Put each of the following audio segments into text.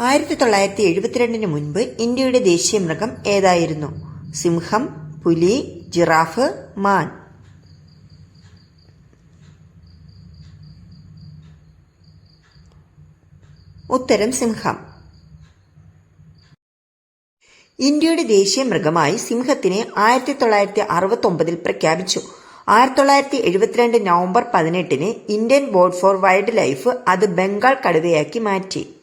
ആയിരത്തി തൊള്ളായിരത്തി എഴുപത്തിരണ്ടിന് മുൻപ് ഇന്ത്യയുടെ ദേശീയ മൃഗം ഏതായിരുന്നു? സിംഹം പുലി ജിറാഫ് മാൻ. ഉത്തരം സിംഹം. ഇന്ത്യയുടെ ദേശീയ മൃഗമായി സിംഹത്തിനെ ആയിരത്തി തൊള്ളായിരത്തി അറുപത്തി ഒമ്പതിൽ പ്രഖ്യാപിച്ചു. ആയിരത്തി തൊള്ളായിരത്തി എഴുപത്തിരണ്ട് നവംബർ പതിനെട്ടിന് Indian board for wild life അത് ബംഗാൾ കടുവയാക്കി മാറ്റി.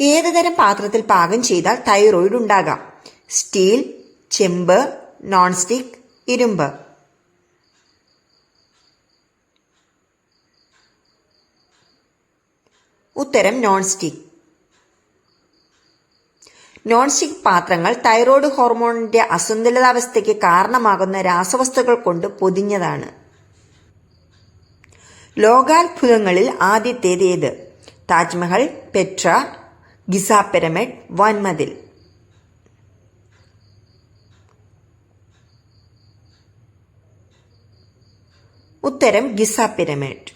ഏത് തരം പാത്രത്തിൽ പാകം ചെയ്താൽ തൈറോയിഡ് ഉണ്ടാകാം? സ്റ്റീൽ ചെമ്പ് നോൺ സ്റ്റിക് ഇരുമ്പ്. ഉത്തരം നോൺ സ്റ്റിക് നോൺ സ്റ്റിക് പാത്രങ്ങൾ തൈറോയ്ഡ് ഹോർമോണിന്റെ അസന്തുലിതാവസ്ഥയ്ക്ക് കാരണമാകുന്ന രാസവസ്തുക്കൾ കൊണ്ട് പൊതിഞ്ഞതാണ്. ലോകാത്ഭുതങ്ങളിൽ ആദ്യത്തേത് ഏത്? താജ്മഹൽ പെട്ര ഗിസ പിരമിഡ് വൻമതിൽ. ഉത്തരം ഗിസ പിരമിഡ്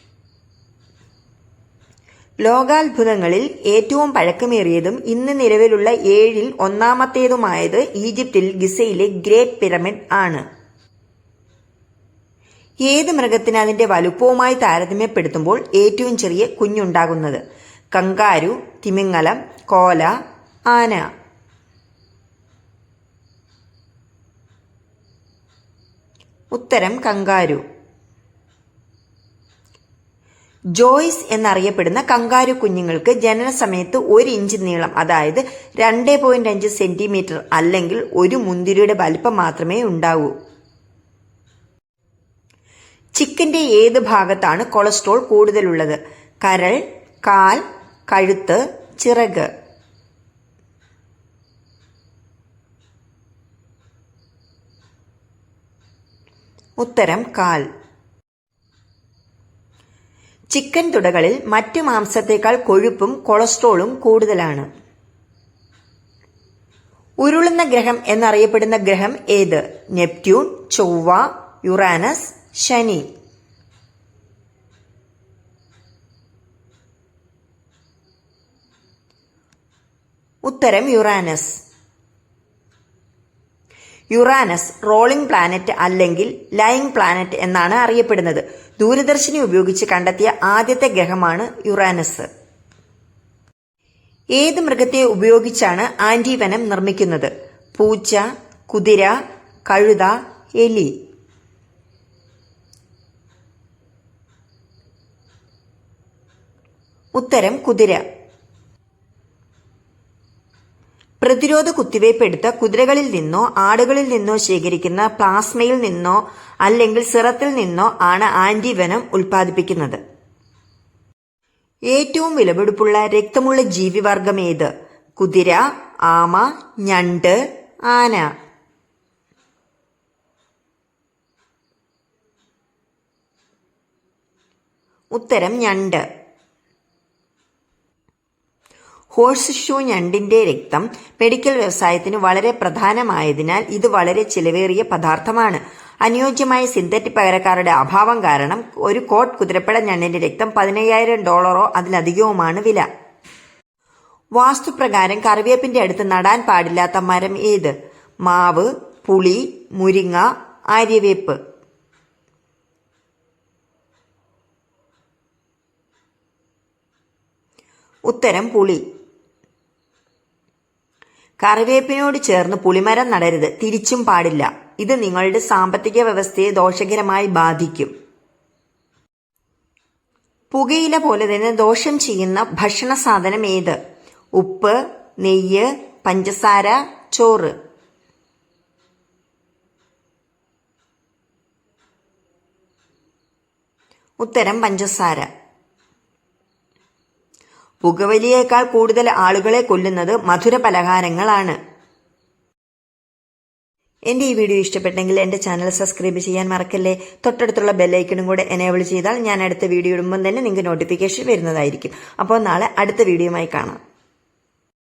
ലോകാത്ഭുതങ്ങളിൽ ഏറ്റവും പഴക്കമേറിയതും ഇന്ന് നിലവിലുള്ള ഏഴിൽ ഒന്നാമത്തേതുമായത് ഈജിപ്തിൽ ഗിസയിലെ ഗ്രേറ്റ് പിരമിഡ് ആണ്. ഏത് മൃഗത്തിന് അതിന്റെ വലുപ്പവുമായി താരതമ്യപ്പെടുത്തുമ്പോൾ ഏറ്റവും ചെറിയ കുഞ്ഞുണ്ടാകുന്നത്? കങ്കാരു തിമിങ്ങലം കോല ആന. ഉത്തരം കങ്കാരു. ജോയ്സ് എന്നറിയപ്പെടുന്ന കങ്കാരു കുഞ്ഞുങ്ങൾക്ക് ജനന സമയത്ത് ഒരു ഇഞ്ച് നീളം അതായത് രണ്ട് പോയിന്റ് അഞ്ച് സെന്റിമീറ്റർ അല്ലെങ്കിൽ ഒരു മുന്തിരിയുടെ വലിപ്പം മാത്രമേ ഉണ്ടാവൂ. ചിക്കന്റെ ഏത് ഭാഗത്താണ് കൊളസ്ട്രോൾ കൂടുതലുള്ളത്? കരൾ കാൽ കഴുത്ത് ചിറക്. ഉത്തരം കാൽ. ചിക്കൻ തുടകളിൽ മറ്റു മാംസത്തേക്കാൾ കൊഴുപ്പും കൊളസ്ട്രോളും കൂടുതലാണ്. ഉരുളുന്ന ഗ്രഹം എന്നറിയപ്പെടുന്ന ഗ്രഹം ഏത്? നെപ്റ്റ്യൂൺ ചൊവ്വ യുറാനസ് ശനി. ഉത്തരം യുറാനസ്. യുറാനസ് റോളിംഗ് പ്ലാനറ്റ് അല്ലെങ്കിൽ ലൈങ് പ്ലാനറ്റ് എന്നാണ് അറിയപ്പെടുന്നത്. ദൂരദർശിനി ഉപയോഗിച്ച് കണ്ടെത്തിയ ആദ്യത്തെ ഗ്രഹമാണ് യുറാനസ്. ഏത് മൃഗത്തെ ഉപയോഗിച്ചാണ് ആന്റിവനം നിർമ്മിക്കുന്നത്? പൂച്ച കുതിര കഴുത എലി. ഉത്തരം കുതിര. പ്രതിരോധ കുത്തിവയ്പ് എടുത്ത കുതിരകളിൽ നിന്നോ ആടുകളിൽ നിന്നോ ശേഖരിക്കുന്ന പ്ലാസ്മയിൽ നിന്നോ അല്ലെങ്കിൽ സിറത്തിൽ നിന്നോ ആണ് ആന്റിവനം ഉൽപ്പാദിപ്പിക്കുന്നത്. ഏറ്റവും വിലപിടിപ്പുള്ള രക്തമുള്ള ജീവിവർഗം ഏത്? കുതിര ആമ ഞണ്ട് ആന. ഉത്തരം ഞണ്ട്. ഹോഴ്സ് ഷൂ ഞണ്ടിന്റെ രക്തം മെഡിക്കൽ വ്യവസായത്തിന് വളരെ പ്രധാനമായതിനാൽ ഇത് വളരെ ചിലവേറിയ പദാർത്ഥമാണ്. അനുയോജ്യമായ സിന്തറ്റിക് പകരക്കാരുടെ അഭാവം കാരണം ഒരു കോട്ട് കുതിരപ്പട ഞണ്ടിന്റെ രക്തം പതിനയ്യായിരം ഡോളറോ അതിലധികവുമാണ് വില. വാസ്തുപ്രകാരം കറിവേപ്പിന്റെ അടുത്ത് നടാൻ പാടില്ലാത്ത മരം ഏത്? മാവ് പുളി മുരിങ്ങ ആര്യവേപ്പ് ഉത്തരം പുളി. കറിവേപ്പിനോട് ചേർന്ന് പുളിമരം നടരുത്. തിരിച്ചും പാടില്ല. ഇത് നിങ്ങളുടെ സാമ്പത്തിക വ്യവസ്ഥയെ ദോഷകരമായി ബാധിക്കും. പുകയില പോലെ തന്നെ ദോഷം ചെയ്യുന്ന ഭക്ഷണ സാധനം ഏത്? ഉപ്പ് നെയ്യ് പഞ്ചസാര ചോറ്. ഉത്തരം പഞ്ചസാര. പുകവലിയേക്കാൾ കൂടുതൽ ആളുകളെ കൊല്ലുന്നത് മധുര പലഹാരങ്ങളാണ്. എന്റെ ഈ വീഡിയോ ഇഷ്ടപ്പെട്ടെങ്കിൽ എന്റെ ചാനൽ സബ്സ്ക്രൈബ് ചെയ്യാൻ മറക്കല്ലേ? തൊട്ടടുത്തുള്ള ബെല്ലൈക്കണും കൂടെ എനേബിൾ ചെയ്താൽ ഞാൻ അടുത്ത വീഡിയോ ഇടുമ്പോൾ തന്നെ നിങ്ങൾക്ക് നോട്ടിഫിക്കേഷൻ വരുന്നതായിരിക്കും. അപ്പോൾ നാളെ അടുത്ത വീഡിയോയുമായി കാണാം.